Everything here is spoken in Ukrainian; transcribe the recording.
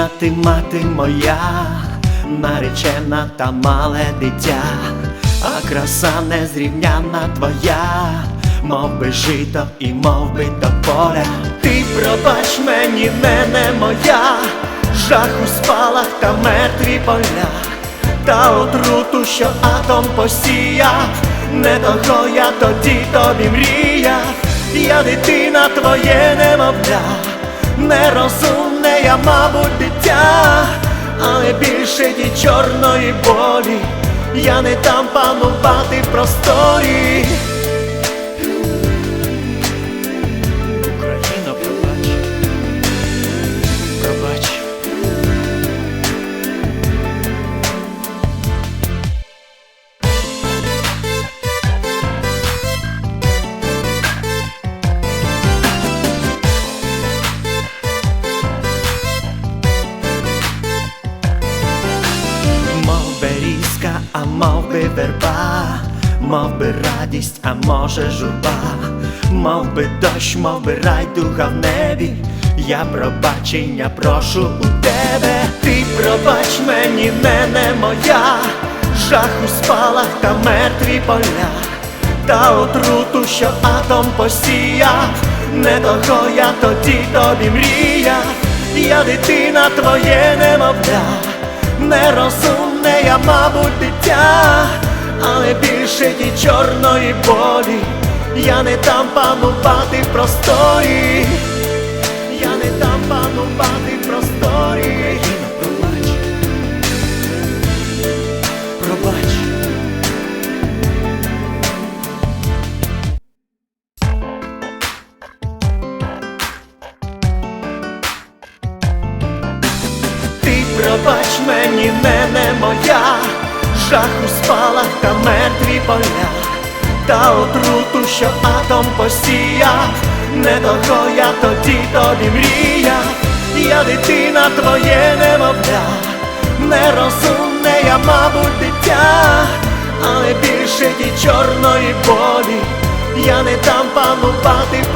Україна, ти мати моя, наречена та мале дитя, а краса незрівняна твоя, мов би жито і мов би до поля. Ти пробач мені, мене моя, жах у спалах та мертві поля, та отруту, що атом посіяв, не того я тоді тобі мріяв, я дитина твоє немовля, нерозумне я, мабуть, дитя, але більше ні чорної болі, я не там панувати в просторі. Мов би радість, а може журба, мов би дощ, мов би райдуга в небі. Я пробачення прошу у тебе, ти пробач мені, мене моя, жах у спалах та мертві поля, та отруту, що атом посіяв, не того я тоді тобі мріяв, я дитина твоє немовля. Нерозумне я, мабуть, дитя, але більше ті чорної болі, я не там панувати в просторі, я не там панувати в просторі. Пробач, пробач. Ти пробач мені, мене моя, жах у спалах та мертві поля, та отруту, що атом посіяв, не того я тоді тобі мріяв, я дитина твоє немовля, нерозумне я, мабуть, дитя, але більше ті чорної болі, я не там панувати в